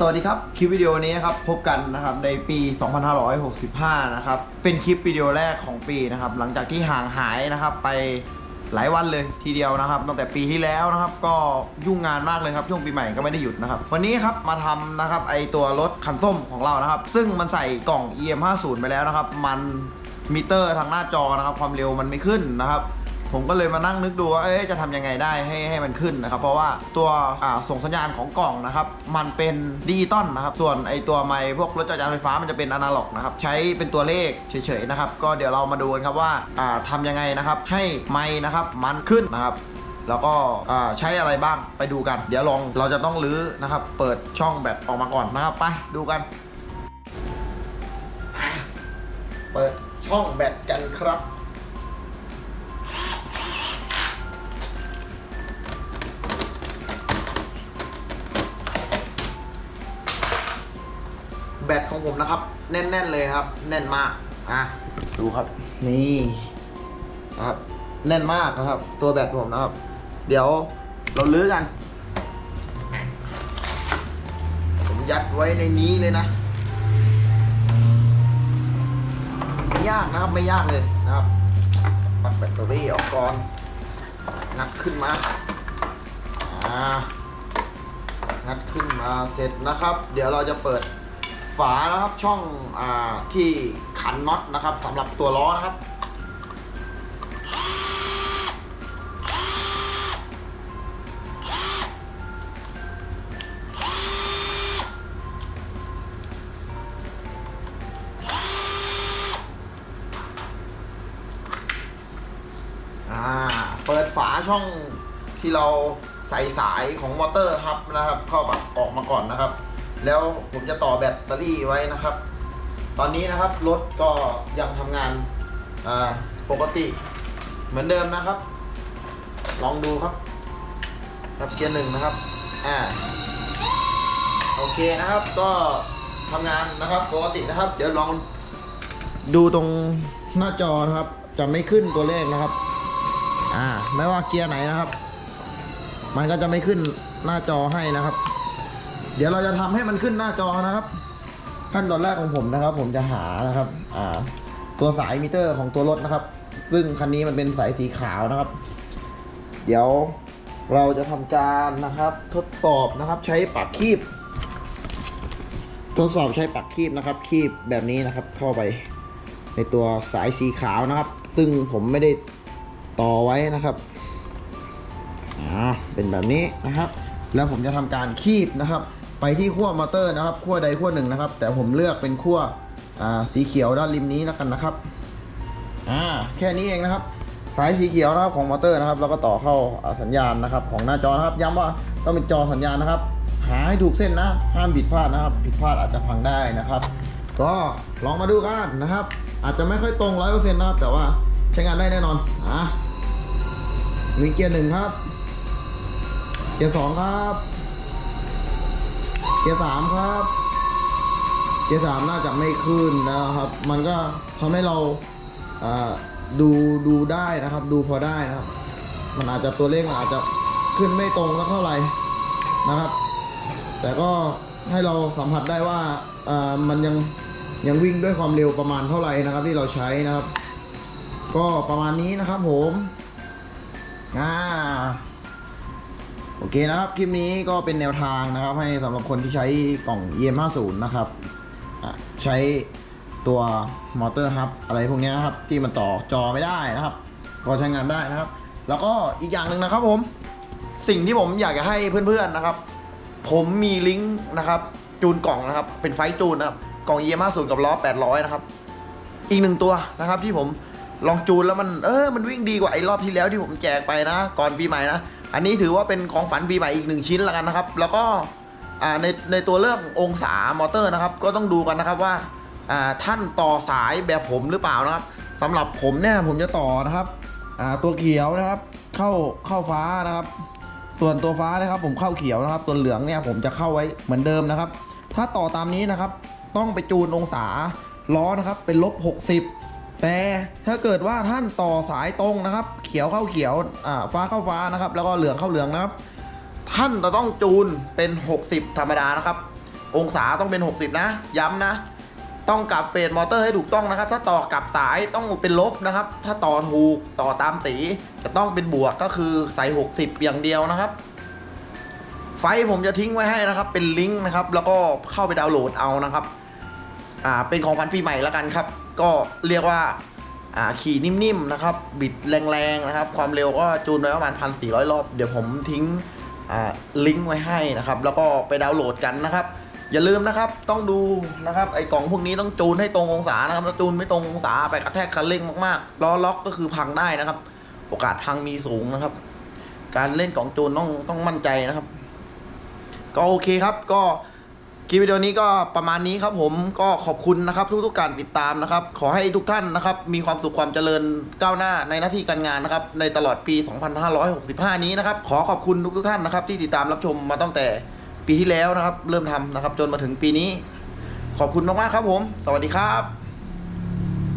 สวัสดีครับ คลิปวิดีโอนี้นะครับพบกันนะครับในปี 2565 นะครับเป็นคลิปวิดีโอแรกของปีนะครับหลังจากที่ห่างหายนะครับไปหลายวันเลยทีเดียวนะครับ ตั้งแต่ปีที่แล้วนะครับ ก็ยุ่งงานมากเลยครับช่วงปีใหม่ก็ไม่ได้หยุดนะครับ วันนี้ครับมาทำนะครับไอตัวรถคันส้มของเรานะครับ ซึ่งมันใส่กล่อง EM50 ไปแล้วนะครับ มันมิเตอร์ทางหน้าจอนะครับ ความเร็วมันไม่ขึ้นนะครับ ผมก็เลยมานั่งนึกดูว่าเอ๊ะจะทำยังไงได้ให้ให้มันขึ้นนะครับ เพราะว่าตัวส่งสัญญาณของกล่องนะครับมันเป็นดิจิตอลนะครับ ส่วนไอตัวไมค์พวกรถจักรยานไฟฟ้ามันจะเป็นอนาล็อกนะครับใช้เป็นตัวเลขเฉยๆนะครับ ก็เดี๋ยวเรามาดูกันครับว่าอ่าทำยังไงนะครับให้ไมค์นะครับมันขึ้นนะครับแล้วก็ใช้อะไรบ้างไปดูกัน เดี๋ยวลองเราจะต้องรื้อนะครับ เปิดช่องแบตออกมาก่อนนะครับ ไปดูกัน เปิดช่องแบตกันครับ ผมนะครับ แน่นๆเลยครับ แน่นมากอะดูครับนี่นะครับแน่นมากนะครับ ตัวแบตผมนะครับ เดี๋ยวเราลื้อกัน ผมยัดไว้ในนี้เลยนะไม่ยากนะครับไม่ยากเลยนะครับปัดแบตเตอรี่ออกก่อนงัดขึ้นมาอ่างัดขึ้นมาเสร็จนะครับ เดี๋ยวเราจะเปิด ฝานะครับช่องอที่ขันน็อตนะครับสำหรับตัวล้อนะครับอ่าเปิดฝาช่องที่เราใส่สายของมอเตอร์ครับนะครับ เข้าแบบออกมาก่อนนะครับ แล้วผมจะต่อแบตเตอรี่ไว้นะครับ ตอนนี้นะครับรถก็ยังทำงานปกติเหมือนเดิมนะครับ ลองดูครับครับเกียร์หนึ่งนะครับอ่าโอเคนะครับ ก็ทำงานนะครับปกตินะครับ เดี๋ยวลองดูตรงหน้าจอนะครับ จะไม่ขึ้นตัวเลขนะครับ อ่า ไม่ว่าเกียร์ไหนนะครับ มันก็จะไม่ขึ้นหน้าจอให้นะครับ เดี๋ยวเราจะทำให้มันขึ้นหน้าจอนะครับ ขั้นตอนแรกของผมนะครับ ผมจะหานะครับอ่าตัวสายมิเตอร์ของตัวรถนะครับ ซึ่งคันนี้มันเป็นสายสีขาวนะครับ เดี๋ยวเราจะทำการนะครับ ทดสอบนะครับ ใช้ปากคีบ ทดสอบใช้ปากคีบนะครับ คีบแบบนี้นะครับ เข้าไปในตัวสายสีขาวนะครับ ซึ่งผมไม่ได้ต่อไว้นะครับอ่าเป็นแบบนี้นะครับ แล้วผมจะทำการคีบนะครับ ไปที่ขั้วมอเตอร์นะครับขั้วใดขั้วหนึ่งนะครับ แต่ผมเลือกเป็นขั้วสีเขียวด้านริมนี้แล้วกันนะครับอ่าแค่นี้เองนะครับ สายสีเขียวนะครับของมอเตอร์นะครับ แล้วก็ต่อเข้าสัญญาณนะครับ ของหน้าจอนะครับย้ำว่าต้องเป็นจอสัญญาณนะครับ หาให้ถูกเส้นนะ ห้ามผิดพลาดนะครับ ผิดพลาดอาจจะพังได้นะครับ ก็ลองมาดูกันนะครับ อาจจะไม่ค่อยตรงร้อยเปอร์เซ็นต์นะครับแต่ว่าใช้งานได้แน่นอนอะมีเกียร์หนึ่งครับ เกียร์สองครับ กียร์สามครับ เกียร์สามน่าจะไม่ขึ้นนะครับ มันก็ทำให้เราดูดูได้นะครับ ดูพอได้นะครับ มันอาจจะตัวเลขมันอาจจะขึ้นไม่ตรงสักเท่าไหร่นะครับ แต่ก็ให้เราสัมผัสได้ว่ามันยังยังวิ่งด้วยความเร็วประมาณเท่าไหร่นะครับ ที่เราใช้นะครับ ก็ประมาณนี้นะครับผมอ่า อเคนะครับ คลิปนี้ก็เป็นแนวทางนะครับ ให้สำหรับคนที่ใช้กล่อง EM50 นะครับใช้ตัวมอเตอร์ฮับอะไรพวกนี้ครับ ที่มันต่อจอไม่ได้นะครับ ก็ใช้งานได้นะครับ แล้วก็อีกอย่างหนึ่งนะครับผม สิ่งที่ผมอยากจะให้เพื่อนๆนะครับ ผมมีลิงก์นะครับ จูนกล่องนะครับ เป็นไฟจูนนะครับกล่อง EM50 กับล้อ800 นะครับ อีกหนึ่งตัวนะครับที่ผมลองจูนแล้วมันเออมันวิ่งดีกว่าไอ้รอบที่แล้วที่ผมแจกไปนะ ก่อนปีใหม่นะ อันนี้ถือว่าเป็นของฝันปีใหม่อีกหนึ่งชิ้นแล้วกันนะครับ แล้วก็ในในตัวเรื่ององศามอเตอร์นะครับ ก็ต้องดูกันนะครับว่าท่านต่อสายแบบผมหรือเปล่านะครับสำหรับผมเนี่ยผมจะต่อนะครับตัวเขียวนะครับ เข้าเข้าฟ้านะครับ ส่วนตัวฟ้านะครับ ผมเข้าเขียวนะครับ ส่วนเหลืองเนี่ยผมจะเข้าไว้เหมือนเดิมนะครับ ถ้าต่อตามนี้นะครับ ต้องไปจูนองศาล้อนะครับเป็นลบ60 แต่ถ้าเกิดว่าท่านต่อสายตรงนะครับ เขียวเข้าเขียวอ่าฟ้าเข้าฟ้านะครับ แล้วก็เหลืองเข้าเหลืองนะครับ ท่านจะต้องจูนเป็น 60 ธรรมดานะครับ องศาต้องเป็น 60 นะ ย้ำนะ ต้องกลับเฟสมอเตอร์ให้ถูกต้องนะครับ ถ้าต่อกลับสายต้องเป็นลบนะครับ ถ้าต่อถูกต่อตามสีจะต้องเป็นบวกก็คือใส่ 60 อย่างเดียวนะครับไฟผมจะทิ้งไว้ให้นะครับ เป็นลิงก์นะครับ แล้วก็เข้าไปดาวน์โหลดเอานะครับ อ่าเป็นของขวัญปีใหม่แล้วกันครับ ก็เรียกว่าอ่าขี่นิ่มๆนะครับ บิดแรงๆนะครับ ความเร็วก็จูนไว้ประมาณ 1,400 รอบ เดี๋ยวผมทิ้งอ่าลิงก์ไว้ให้นะครับ แล้วก็ไปดาวน์โหลดกันนะครับ อย่าลืมนะครับต้องดูนะครับไอ้กล่องพวกนี้ต้องจูนให้ตรงองศานะครับถ้าจูนไม่ตรงองศาไปกระแทกคันเร่งมากๆล้อล็อกก็คือพังได้นะครับ โอกาสพังมีสูงนะครับ การเล่นกล่องจูนต้องต้องมั่นใจนะครับ ก็โอเคครับก็ คลิปวิดีโอนี้ก็ประมาณนี้ครับผมก็ขอบคุณนะครับทุกๆการติดตามนะครับ ขอให้ทุกท่านนะครับมีความสุขความเจริญก้าวหน้าในหน้าที่การงานนะครับในตลอดปี 2565 นี้นะครับขอขอบคุณทุกๆท่านนะครับที่ติดตามรับชมมาตั้งแต่ปีที่แล้วนะครับ เริ่มทำนะครับจนมาถึงปีนี้ ขอบคุณมากๆครับผม สวัสดีครับ